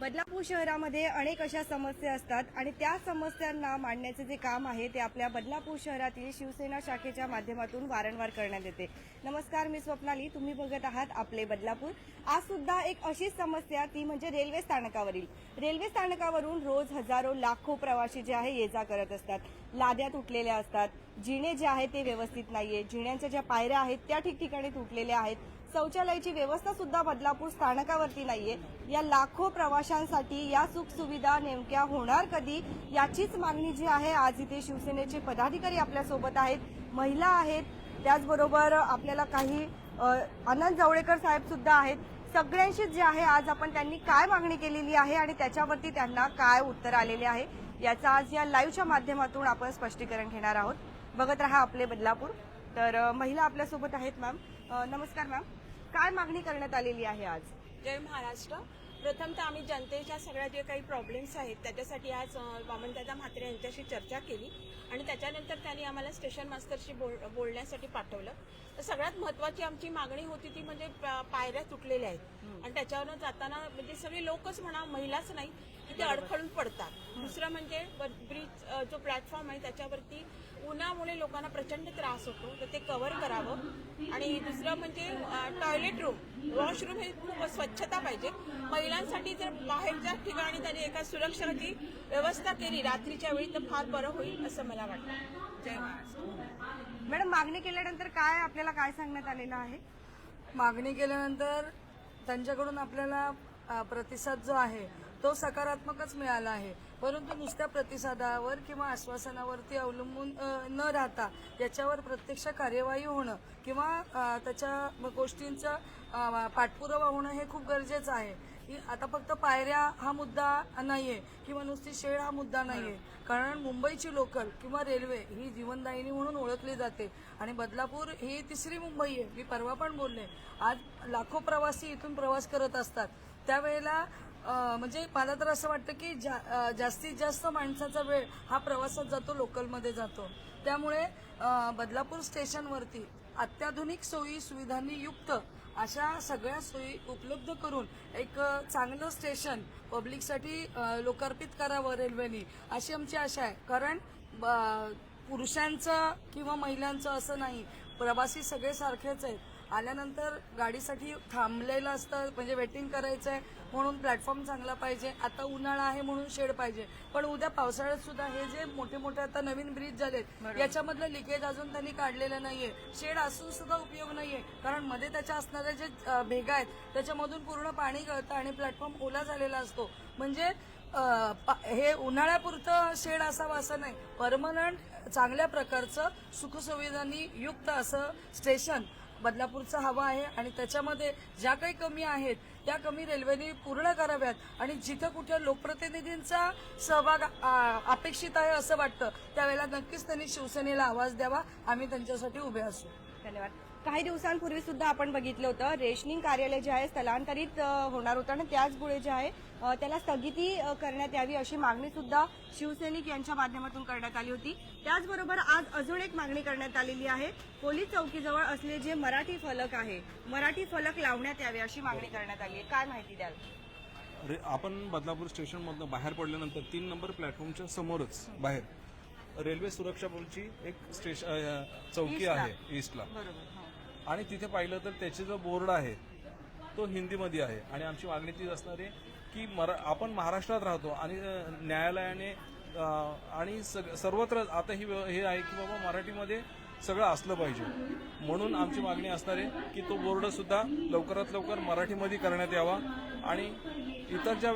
बदलापूर शहरामध्ये अनेक अशा समस्या असतात आणि त्या समस्यांना मांडण्याचे जे काम आहे ते आपल्या बदलापूर शहरातील शिवसेना शाखेच्या माध्यमातून वारंवार करण्यात येते. नमस्कार मी स्वप्नाली. तुम्ही बघत आहात आपले बदलापूर. आज सुद्धा एक अशीच समस्या ती म्हणजे रेल्वे स्थानकावरील. रेल्वे स्थानकावरून रोज हजारो लाखो प्रवासी जे आहे ये जा करत असतात. लाद्या तुटलेल्या असतात. जिणे जे आहे ते व्यवस्थित नाहीये. जिण्यांच्या ज्या पायऱ्या आहेत त्या ठिकठिकाणी तुटलेल्या आहेत. शौचालयाची व्यवस्था सुद्धा बदलापूर स्थानकावरती नाहीये. या लाखो प्रवाशांसाठी या सुखसुविधा नेमक्या होणार कधी याचीच मागणी जी आहे आज इथे शिवसेनेचे पदाधिकारी आपल्यासोबत आहेत. महिला आहेत. त्याचबरोबर आपल्याला काही आनंद जावळेकर साहेब सुद्धा आहेत. सगळ्यांशीच जे आहे आज आपण त्यांनी काय मागणी केलेली आहे आणि त्याच्यावरती त्यांना काय उत्तर आलेले आहे याचा आज या लाईव्हच्या माध्यमातून आपण स्पष्टीकरण घेणार आहोत. बघत राहा आपले बदलापूर. तर महिला आपल्यासोबत आहेत मॅम नमस्कार मॅम. काय मागणी करण्यात आलेली आहे आज? जय महाराष्ट्र. प्रथमतः आम्ही जनतेच्या सगळ्या जे काही प्रॉब्लेम्स आहेत त्याच्यासाठी आज वामनदादा म्हात्रे यांच्याशी चर्चा केली आणि त्याच्यानंतर त्यांनी आम्हाला स्टेशन मास्टरशी बोल बोलण्यासाठी पाठवलं. तर सगळ्यात महत्वाची आमची मागणी होती ती म्हणजे पायऱ्या तुटलेल्या आहेत. आणि त्याच्यावरनं जाताना म्हणजे सगळे लोकच म्हणा महिलाच नाही की ते अडखळून पडतात. दुसरं म्हणजे ब्रिज जो प्लॅटफॉर्म आहे त्याच्यावरती उन्हामुळे लोकांना प्रचंड त्रास होतो तर ते कव्हर करावं. आणि दुसरं म्हणजे टॉयलेट रूम वॉशरूम हे खूप स्वच्छता पाहिजे. महिलांसाठी जर बाहेरच्या ठिकाणी त्यांनी एका सुरक्षाची व्यवस्था केली रात्रीच्या वेळी तर फार बरं होईल असं मला वाटतं. जय महाराष्ट्र. मॅडम मागणी केल्यानंतर काय आपल्याला काय सांगण्यात आलेलं आहे? मागणी केल्यानंतर त्यांच्याकडून आपल्याला प्रतिसाद जो आहे तो सकारात्मकच मिळाला आहे. परंतु नुसत्या प्रतिसादावर किंवा आश्वासनावरती अवलंबून न राहता याच्यावर प्रत्यक्ष कार्यवाही होणं किंवा त्याच्या गोष्टींचा पाठपुरावा होणं हे खूप गरजेचं आहे. की आता फक्त पायऱ्या हा मुद्दा नाहीये किंवा नुसती शेळ हा मुद्दा नाहीये. कारण मुंबईची लोकल किंवा रेल्वे ही जीवनदायिनी म्हणून ओळखली जाते. आणि बदलापूर ही तिसरी मुंबई आहे. मी परवा पण बोलले. आज लाखो प्रवासी इथून प्रवास करत असतात. त्यावेळेला म्हणजे मला तर असं वाटतं की जा- जास्तीत जास्त माणसाचा वेळ हा प्रवासात जातो लोकलमध्ये जातो. त्यामुळे बदलापूर स्टेशनवरती अत्याधुनिक सोयी सुविधांनी युक्त अशा सगळ्या सोयी उपलब्ध करून एक चांगलं स्टेशन पब्लिकसाठी लोकार्पित करावं रेल्वेनी अशी आमची आशा आहे. कारण ब- पुरुषांचं किंवा महिलांचं असं नाही प्रवासी सगळे सारखेच आहेत. आल्यानंतर गाडीसाठी थांबलेलं असतं म्हणजे वेटिंग करायचं आहे म्हणून प्लॅटफॉर्म चांगला पाहिजे. आता उन्हाळा आहे म्हणून शेड पाहिजे. पण उद्या पावसाळ्यात सुद्धा हे जे मोठे मोठे आता नवीन ब्रिज झालेत याच्यामधलं लिकेज अजून त्यांनी काढलेलं नाहीये. शेड असून सुद्धा उपयोग नाहीये. कारण मध्ये त्याच्या असणाऱ्या जे भेगा आहेत त्याच्यामधून पूर्ण पाणी गळतं आणि प्लॅटफॉर्म ओला झालेला असतो. म्हणजे हे उन्हाळ्यापुरतं शेड असावं असं नाही. परमनंट चांगल्या प्रकारचं सुखसुविधांनी युक्त असं स्टेशन बदलापूरचं हवं आहे आणि त्याच्यामध्ये ज्या काही कमी आहेत त्या कमी रेल्वेने पूर्ण कराव्यात. आणि जिथं कुठे लोकप्रतिनिधींचा सहभाग अपेक्षित आहे असं वाटतं त्यावेळेला नक्कीच त्यांनी शिवसेनेला आवाज द्यावा. आम्ही त्यांच्यासाठी उभे असू. धन्यवाद. काही दिवसांपूर्वी सुद्धा आपण बघितलं होतं. रेशनिंग कार्यालय जे आहे स्थलांतरित होणार होतं. आणि त्याचमुळे जे आहे त्याला स्थगिती करण्यात यावी अशी मागणी सुद्धा शिवसैनिक यांच्या माध्यमातून करण्यात आली होती. त्याचबरोबर आज अजून एक मागणी करण्यात आलेली आहे. पोलीस चौकीजवळ असले जे मराठी फलक आहे मराठी फलक लावण्यात यावे अशी मागणी करण्यात आली आहे. काय माहिती द्याल? रे आपण बदलापूर स्टेशनमधनं बाहेर पडल्यानंतर तीन नंबर प्लॅटफॉर्मच्या समोरच बाहेर रेल्वे सुरक्षा बलची एक स्टेशन चौकी. आहे ईस्टला बरोबर. आणि तिथे पाहिलं तर त्याचे जो बोर्ड आहे तो हिंदीमध्ये आहे. आणि आमची मागणी तीच असणार आहे की मरा आपण महाराष्ट्रात राहतो आणि न्यायालयाने आणि सग- सर्वत्र आता ही हे आहे की बाबा मराठीमध्ये सगळं असलं पाहिजे. म्हणून आमची मागणी असणार आहे की तो बोर्ड सुद्धा लवकरात लवकर मराठीमध्ये करण्यात यावा. आणि इतर ज्या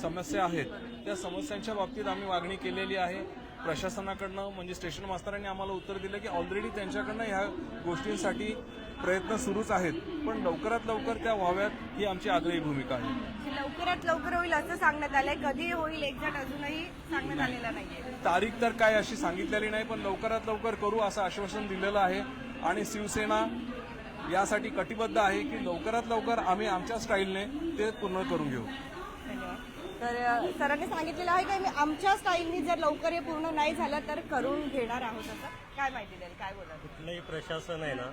समस्या आहेत त्या समस्यांच्या बाबतीत आम्ही मागणी केलेली आहे. प्रशासनाकडनं म्हणजे स्टेशन मास्तरांनी आम्हाला उत्तर दिलं की ऑलरेडी त्यांच्याकडनं ह्या गोष्टींसाठी प्रयत्न सुरूच आहेत. पण लवकरात लवकर त्या व्हाव्यात ही आमची आग्रही भूमिका आहे. लवकरात लवकर होईल असं सांगण्यात आलंय. कधी होईल एक्झॅक्ट अजूनही सांगण्यात आलेलं नाहीये. तारीख तर काय अशी सांगितलेली नाही पण लवकरात लवकर करू असं आश्वासन दिलेलं आहे. आणि शिवसेना यासाठी कटिबद्ध आहे की लवकरात लवकर आम्ही आमच्या स्टाईलने ते पूर्ण करून घेऊ. तर सरांनी सांगितलेलं आहे की मी आमच्या स्टाईलनी जर लवकर हे पूर्ण नाही झालं तर करून घेणार आहोत असं. काय माहिती द्याल काय बोलाल कुठलंही प्रशासन आहे ना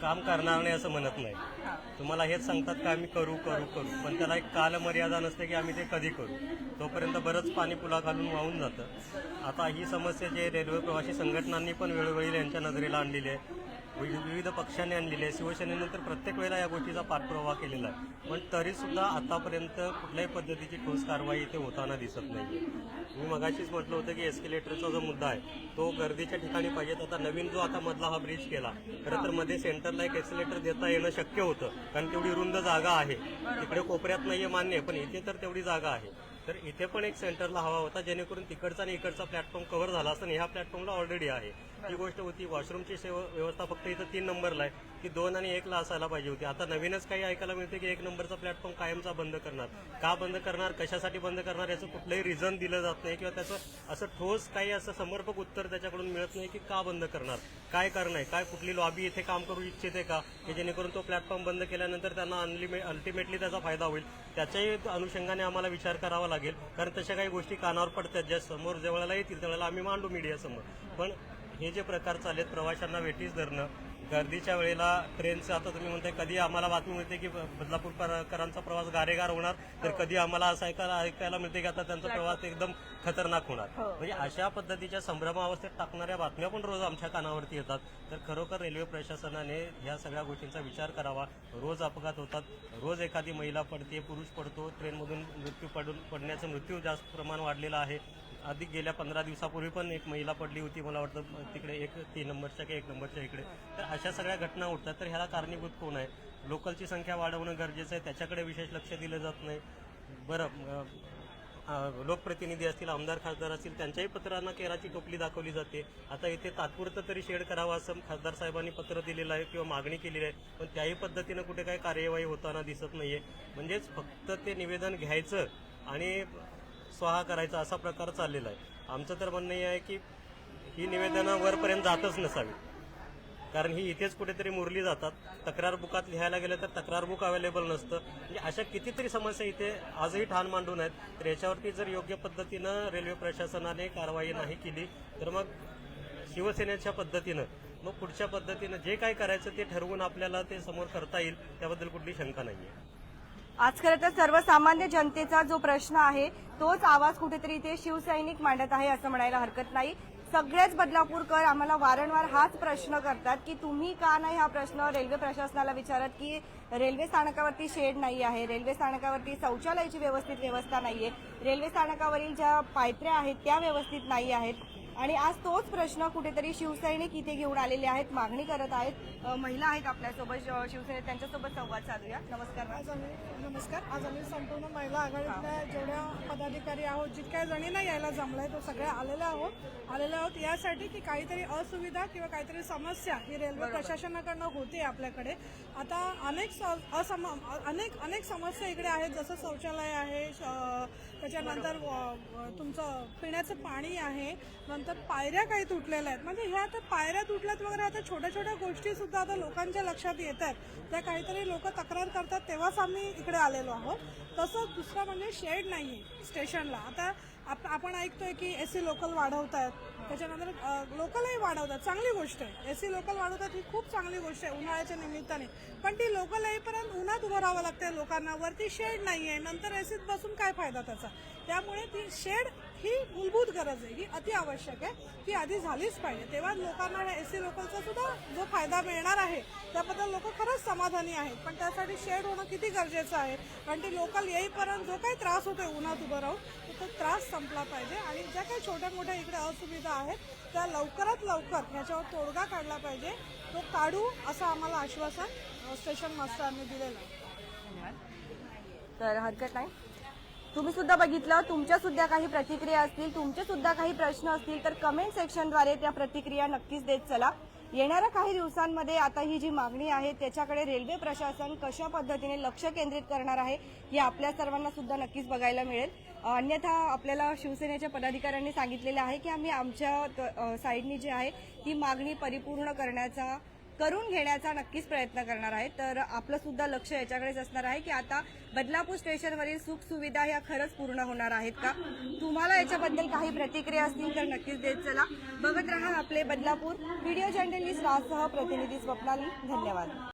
काम करणार नाही असं म्हणत नाही. तुम्हाला हेच सांगतात का आम्ही करू करू करू. पण त्याला एक कालमर्यादा नसते की आम्ही ते कधी करू. तोपर्यंत बरंच पाणी पुला घालून वाहून जातं. आता ही समस्या जे रेल्वे प्रवासी संघटनांनी पण वेळोवेळी यांच्या नजरेला आणलेली आहे. विविध पक्षांनी आणलेली आहे. शिवसेनेनं तर प्रत्येक वेळेला या गोष्टीचा पाठपुरावा केलेला आहे. पण तरी सुद्धा आतापर्यंत कुठल्याही पद्धतीची ठोस कारवाई इथे होताना दिसत नाही मी मगाशीच म्हटलं होतं की एस्केलेटरचा जो मुद्दा आहे तो गर्दीच्या ठिकाणी पाहिजेत आता नवीन जो आता मधला हा ब्रिज केला खरं तर मध्ये सेंटरला एक एस्केलेटर देता येणं शक्य होतं. कारण तेवढी रुंद जागा आहे. तिकडे कोपऱ्यात नाहीये मान्य पण इथे तर तेवढी जागा आहे. तर इथे पण एक सेंटरला हवा होता जेणेकरून तिकडचा आणि इकडचा प्लॅटफॉर्म कव्हर झाला आणि ह्या प्लॅटफॉर्मला ऑलरेडी आहे. ही गोष्ट होती वॉशरूमची सेवा व्यवस्था फक्त इथं तीन नंबरला आहे. ती दोन आणि एकला असायला पाहिजे होती. आता नवीनच काही ऐकायला मिळते की एक नंबरचा प्लॅटफॉर्म कायमचा बंद करणार. का बंद करणार? कशासाठी बंद करणार? याचं कुठलंही रिझन दिलं जात नाही किंवा त्याचं असं ठोस काही असं समर्पक उत्तर त्याच्याकडून मिळत नाही की का बंद करणार? काय करणं आहे? काय कुठली लॉबी इथे काम करू इच्छिते का? की जेणेकरून तो प्लॅटफॉर्म बंद केल्यानंतर त्यांना अनलिमे अल्टिमेटली त्याचा फायदा होईल? त्याच्याही अनुषंगाने आम्हाला विचार करावा लागेल. कारण तशा काही गोष्टी कानावर पडतात. ज्या समोर जवळला येतील त्यावेळेला आम्ही मांडू मीडियासमोर पण हे जे प्रकार चालेत प्रवाशांना वेठीस धरणं गर्दीच्या वेळेला ट्रेनचं आता तुम्ही म्हणताय कधी आम्हाला बातमी मिळते की बदलापूरकरांचा प्रवास गारेगार होणार? तर कधी आम्हाला असं ऐकायला ऐकायला मिळते की आता त्यांचा प्रवास एकदम खतरनाक होणार? म्हणजे अशा पद्धतीच्या संभ्रमावस्थेत टाकणाऱ्या बातम्या पण रोज आमच्या कानावरती येतात. तर खरोखर रेल्वे प्रशासनाने ह्या सगळ्या गोष्टींचा विचार करावा. रोज अपघात होतात. रोज एखादी महिला पडते पुरुष पडतो ट्रेनमधून मृत्यू पडून पडण्याचं मृत्यू जास्त प्रमाण वाढलेलं आहे. आधी गेल्या पंधरा दिवसापूर्वी पण एक महिला पडली होती मला वाटतं तिकडे एक तीन नंबरच्या की एक नंबरच्या इकडे. तर अशा सगळ्या घटना उठतात. तर ह्याला कारणीभूत कोण आहे? लोकलची संख्या वाढवणं गरजेचं आहे. त्याच्याकडे विशेष लक्ष दिलं जात नाही. बरं लोकप्रतिनिधी असतील आमदार खासदार असतील त्यांच्याही पत्रांना केराची टोपली दाखवली जाते. आता इथे तात्पुरतं तरी शेड करावं असं खासदार साहेबांनी पत्र दिलेलं आहे किंवा मागणी केलेली आहे. पण त्याही पद्धतीनं कुठे काही कार्यवाही होताना दिसत नाहीये. म्हणजेच फक्त ते निवेदन घ्यायचं आणि स्वाहा करायचा असा प्रकार चाललेला आहे. आमचं तर म्हणणं हे आहे की ही निवेदनं वरपर्यंत जातच नसावी. कारण ही इथेच कुठेतरी मुरली जातात. तक्रार बुकात लिहायला गेलं तर तक्रार बुक अवेलेबल नसतं. म्हणजे अशा कितीतरी समस्या इथे आजही ठाण मांडून आहेत. तर याच्यावरती जर योग्य पद्धतीनं रेल्वे प्रशासनाने कारवाई नाही केली तर मग शिवसेनेच्या पद्धतीनं मग पुढच्या पद्धतीनं जे काय करायचं ते ठरवून आपल्याला ते समोर करता येईल त्याबद्दल कुठली शंका नाही आहे आज खरं तर सर्वसामान्य जनतेचा जो प्रश्न आहे तोच आवाज कुठेतरी ते शिवसैनिक मांडत आहे असं म्हणायला हरकत नाही. सगळेच बदलापूरकर आम्हाला वारंवार हाच प्रश्न करतात की तुम्ही का नाही हा प्रश्न रेल्वे प्रशासनाला विचारत की रेल्वे स्थानकावरती शेड नाही आहे रेल्वे स्थानकावरती शौचालयाची व्यवस्थित व्यवस्था नाहीये रेल्वे स्थानकावरील ज्या पायत्र्या आहेत त्या व्यवस्थित नाही आहेत. आणि आज तोच प्रश्न कुठेतरी शिवसैनिक इथे घेऊन आलेले आहेत मागणी करत आहेत. महिला आहेत आपल्यासोबत अ, शिवसेनेत त्यांच्यासोबत संवाद साधूया. नमस्कार. आज आम्ही नमस्कार. आज आम्ही संपूर्ण महिला आघाडीतल्या जेवढ्या पदाधिकारी आहोत जितक्या जणींना यायला जमलाय तो सगळ्या आलेल्या आहोत. आलेल्या आहोत यासाठी की काहीतरी असुविधा किंवा काहीतरी समस्या ही रेल्वे प्रशासनाकडनं होते आपल्याकडे. आता अनेक असम अनेक अनेक समस्या इकडे आहेत. जसं शौचालय आहे श- त्याच्यानंतर व- तुमचं पिण्याचं पाणी आहे. नंतर पायऱ्या काही तुटलेल्या आहेत. म्हणजे ह्या आता पायऱ्या तुटल्यात वगैरे आता छोट्या छोट्या गोष्टी सुद्धा आता लोकांच्या लक्षात येत आहेत त्या काहीतरी लोक तक्रार करतात. तेव्हाच आम्ही इकडे आलेलो आहोत. तसंच दुसरं म्हणजे शेड नाही स्टेशनला. आता आप- आपण ऐकतोय की एसी लोकल वाढवत आहेत त्याच्यानंतर लोकलही वाढवतात. चांगली गोष्ट आहे. एसी लोकल वाढवतात ही खूप चांगली गोष्ट आहे उन्हाळ्याच्या निमित्ताने. पण ती लोकल येईपर्यंत उन्हात उभं राहावं लागतंय लोकांना. वरती शेड नाही आहे नंतर एसीत बसून काय फायदा त्याचा? त्यामुळे ती शेड ही मूलभूत गरज आहे ही अति आवश्यक आहे ती आधी झालीच पाहिजे. तेव्हा लोकांना या एसी लोकलचा सुद्धा जो फायदा मिळणार आहे त्याबद्दल लोक खरंच समाधानी आहेत. पण त्यासाठी शेड होणं किती गरजेचं आहे? कारण ती लोकल येईपर्यंत जो काही त्रास होतोय उन्हात उभं राहून तो त्रास संपला पाहिजे. आणि ज्या काही छोट्या मोठ्या इकडे असुविधा आहेत त्या लवकरात लवकर ह्याच्यावर तोडगा काढला पाहिजे. तो काढू असं आम्हाला आश्वासन स्टेशन मास्टरांनी दिलेलं आहे. तर हरकत नाही. तुम्ही सुद्धा बघितलं तुमच्या सुद्धा काही प्रतिक्रिया असतील तुमचे सुद्धा काही प्रश्न असतील तर कमेंट सेक्शनद्वारे त्या प्रतिक्रिया नक्कीच देत चला. येणाऱ्या काही दिवसांमध्ये आता ही जी मागणी आहे त्याच्याकडे रेल्वे प्रशासन कशा पद्धतीने लक्ष केंद्रित करणार आहे हे आपल्या सर्वांना सुद्धा नक्कीच बघायला मिळेल. अन्यथा आपल्याला शिवसेनेच्या पदाधिकाऱ्यांनी सांगितलेलं आहे की आम्ही आमच्या त- साईडनी जी आहे ती मागणी परिपूर्ण करण्याचा करून घेण्याचा नक्कीच प्रयत्न करणार आहे. तर आपलं सुद्धा लक्ष याच्याकडेच असणार आहे की आता बदलापूर स्टेशनवरील सुख सुविधा ह्या खरंच पूर्ण होणार आहेत का? तुम्हाला याच्याबद्दल काही प्रतिक्रिया असतील तर नक्कीच देत चला. बघत राहा आपले बदलापूर. व्हिडिओ जर्नलिस्ट राजसह प्रतिनिधी स्वप्नाली. धन्यवाद.